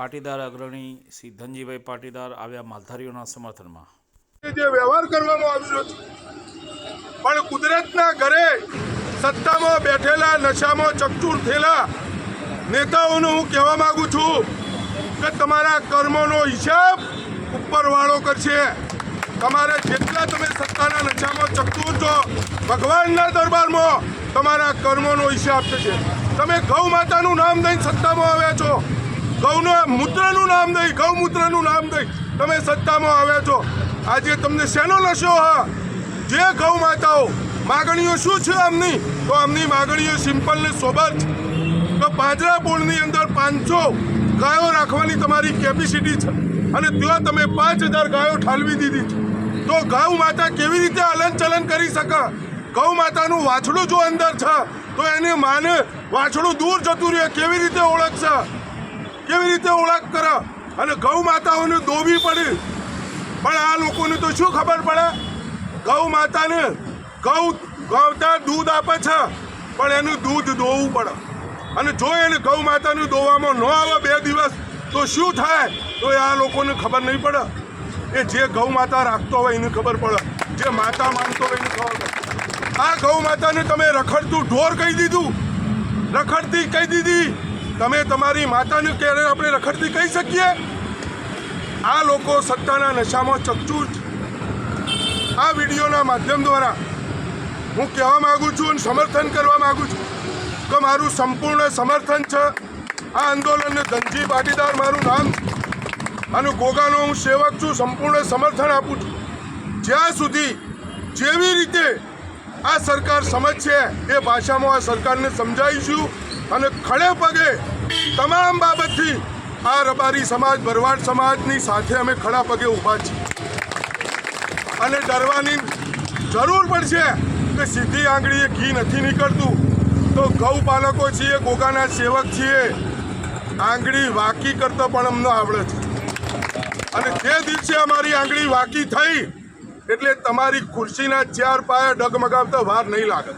પાટીદાર અગ્રણી શ્રી ધનજીભાઈ પાટીદાર આવ્યા માલધારીઓના સમર્થનમાં. જે વ્યવહાર કરવામાં આવ્યો છે, પણ કુદરતના ઘરે સત્તામાં બેઠેલા નશામાં ચકચૂર થયેલા નેતાઓને હું કહેવા માગું છું કે તમારા કર્મોનો હિસાબ ઉપરવાળો કરશે. તમારે જેટલા તમે સત્તાના નશામાં ચકચૂર છો, ભગવાનના દરબારમાં તમારા કર્મોનો હિસાબ થશે. તમે ગૌ માતાનું નામ દઈને સત્તામાં આવ્યા છો. ગૌના મૂત્રનું નામ દઈ ગૌમૂત્રનું નામ દઈ તમે સત્તામાં આવ્યા છો. આજે તમને શેનો નશો હા? જે ગૌ માતાઓ, માગણીઓ શું છે આમની? તો આમની માગણીઓ સિમ્પલ ને સોબર છે. તો પાંજરા બોર્ડની અંદર પાંચસો ગાયો રાખવાની તમારી કેપેસિટી છે. અને ત્યાં તમે પાંચ હજાર ગાયો ઠાલવી દીધી છે. તો ગૌ માતા કેવી રીતે હલનચલન કરી શકે? ગૌ માતાનું વાછડું જો અંદર છે, તો એને માને વાછડું દૂર જતું રહે, કેવી રીતે ઓળખશે? કેવી રીતે ઓળખ કરે? અને ગૌ માતાઓને દોવી પડે. પણ આ લોકોને તો શું ખબર પડે? ગૌ માતાને ગૌ, ગૌતા દૂધ આપે છે, પણ એનું દૂધ દોવું પડે. અને જો એને ગૌ માતાનું દોવામાં ન આવે બે દિવસ, તો શું થાય? તો એ આ લોકોને ખબર નહીં પડે. એ જે ગૌ માતા રાખતો હોય એને ખબર પડે. જે માતા માનતો હોય એને ખબર પડે. આ ગૌ માતાને તમે રખડતું ઢોર કહી દીધું. રખડતી કહી દીધી. તમે તમારી માતાને ક્યારે આપણે રખડતી કહી શકીએ? આ લોકો સત્તાના નશામાં ચકચૂર આ વિડીયોના માધ્યમ દ્વારા હું કહેવા માંગુ છું અને સમર્થન કરવા માંગુ છું કે મારું સંપૂર્ણ સમર્થન છે. આ આંદોલનને ધનજી પાટીદાર મારું નામ અને ગોગાનો હું સેવક છું, સંપૂર્ણ સમર્થન આપું છું. જ્યાં સુધી જેવી રીતે આ સરકાર સમજશે, એ ભાષામાં આ સરકારને સમજાવીશું. અને ખડે પગે તમામ બાબતથી આ રબારી સમાજ ભરવાડ સમાજની સાથે અમે ખડા પગે ઊભા છીએ. અને ડરવાની જરૂર પડશે કે સીધી આંગળીએ ઘી નથી નીકળતું. તો ગૌ પાલકો છીએ ગોગાના સેવક છીએ. આંગળી વાકી કરતા પણ અમને આવડે છે. અને જે દિવસે અમારી આંગળી વાકી થઈ એટલે તમારી ખુરશીના ચાર પાયા ડગમગાવતા વાર નહીં લાગે.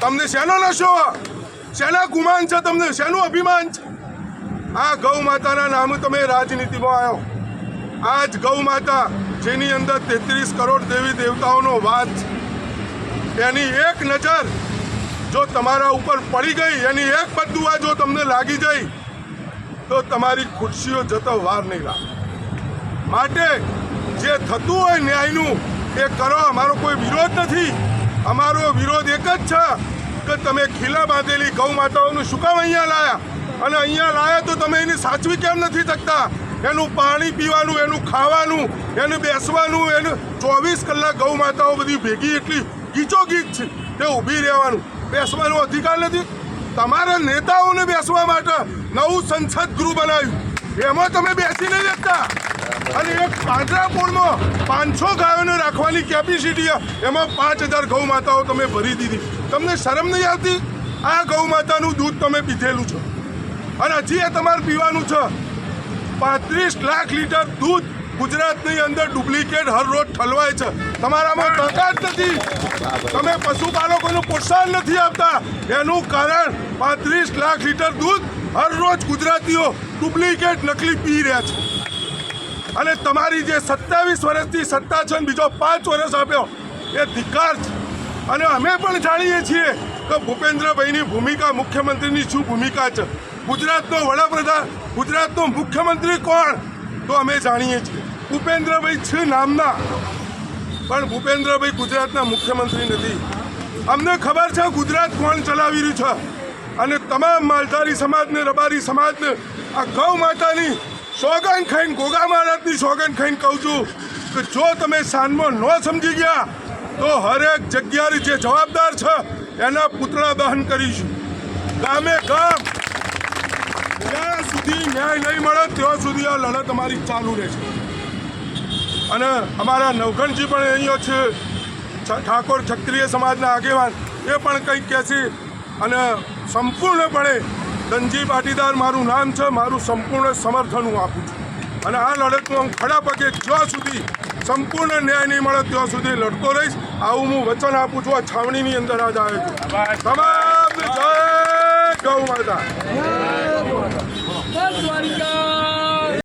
તમને શેનો નશો? શેના ગુમાન છે તમને? શેનું અભિમાન છે? આ ગૌ માતાના નામે તમે રાજનીતિમાં આવ્યો આ જ ગૌ માતા, જેની અંદર તેત્રીસ કરોડ દેવી દેવતાઓનો વાદ છે. એની એક નજર જો તમારા ઉપર પડી ગઈ, એની એક બદુઆ જો તમને લાગી જઈ, તો તમારી ખુરશીઓ જતો વાર નહીં લાગે. માટે જે થતું હોય ન્યાયનું, એ કરો. અમારો કોઈ વિરોધ નથી. અમારો વિરોધ એક જ છે. કે તમે ખીલા બાંધેલી ગૌ માતાઓનું શું કામ અહીંયા લાયા? અને અહીંયા લાયા તો તમે એની સાચવી કેમ નથી શકતા? એનું પાણી પીવાનું, એનું ખાવાનું, એનું બેસવાનું, એનું ચોવીસ કલાક ગૌ માતાઓ બધી ભેગી એટલી ગીચો ગીચ છે તે ઊભી રહેવાનું. બેસવાનો અધિકાર નથી. તમારા નેતાઓને બેસવા માટે નવું સંસદ ગૃહ બનાવ્યું. એમાં તમે બેસી નહીં શકતા. અને એક પાંજરાપોળમાં પાંચસો ગાયોને રાખવાની કેપેસિટી એમાં પાંચ હજાર ગૌ માતાઓ તમે ભરી દીધી. તમને શરમ નહીં આવતી? આ ગૌ માતાનું દૂધ તમે પીધેલું છે. અને હજી એ તમારે પીવાનું છે. પાંત્રીસ લાખ લીટર દૂધ ગુજરાતની અંદર ડુપ્લિકેટ હર રોજ ઠલવાય છે. તમારામાં તાકાત નથી. તમે પશુપાલકોનું પ્રોત્સાહન નથી આપતા. એનું કારણ પાંત્રીસ લાખ લીટર દૂધ હર રોજ ગુજરાતીઓ ડુપ્લિકેટ નકલી પી રહ્યા છે. અને તમારી જે સત્તાવીસ વર્ષથી સત્તા છે બીજો પાંચ વર્ષ આપ્યો, એ ધિકાર છે. અને અમે પણ જાણીએ છીએ કે ભૂપેન્દ્રભાઈની ભૂમિકા મુખ્યમંત્રીની શું ભૂમિકા છે? ગુજરાતનો વડાપ્રધાન, ગુજરાતનો મુખ્યમંત્રી કોણ? તો અમે જાણીએ છીએ. ભૂપેન્દ્રભાઈ છે નામના. પણ ભૂપેન્દ્રભાઈ ગુજરાતના મુખ્યમંત્રી નથી. અમને ખબર છે ગુજરાત કોણ ચલાવી રહ્યું છે. અને તમામ માલધારી સમાજને, રબારી સમાજને આ ગૌ માતાની સોગન ખાઈને ગોગા મહારાજની સોગન ખાઈને કહું છું કે જો તમે સાનમાં ન સમજી ગયા તો હરેક જગ્યાએ જે જવાબદાર છે, એના પુતળા દહન કરીશું. ગામે ગામ, જ્યાં સુધી ન્યાય નહીં મળે, ત્યાં સુધી આ લડત અમારી ચાલુ રહેશે. અને અમારા નવઘણજી પણ અહીંયા છે ઠાકોર ક્ષત્રિય સમાજના આગેવાન, એ પણ કંઈક કહે છે અને સંપૂર્ણપણે ધનજી પાટીદાર મારું નામ છે, મારું સંપૂર્ણ સમર્થન હું આપું છું. અને આ લડતમાં હું ખડા પગે જ્યાં સુધી સંપૂર્ણ ન્યાય નહીં મળે, ત્યાં સુધી લડતો રહીશ. આવું હું વચન આપું છું, આ છાવણીની અંદર આજ આવે છું. તમામ જય ગૌ માતા.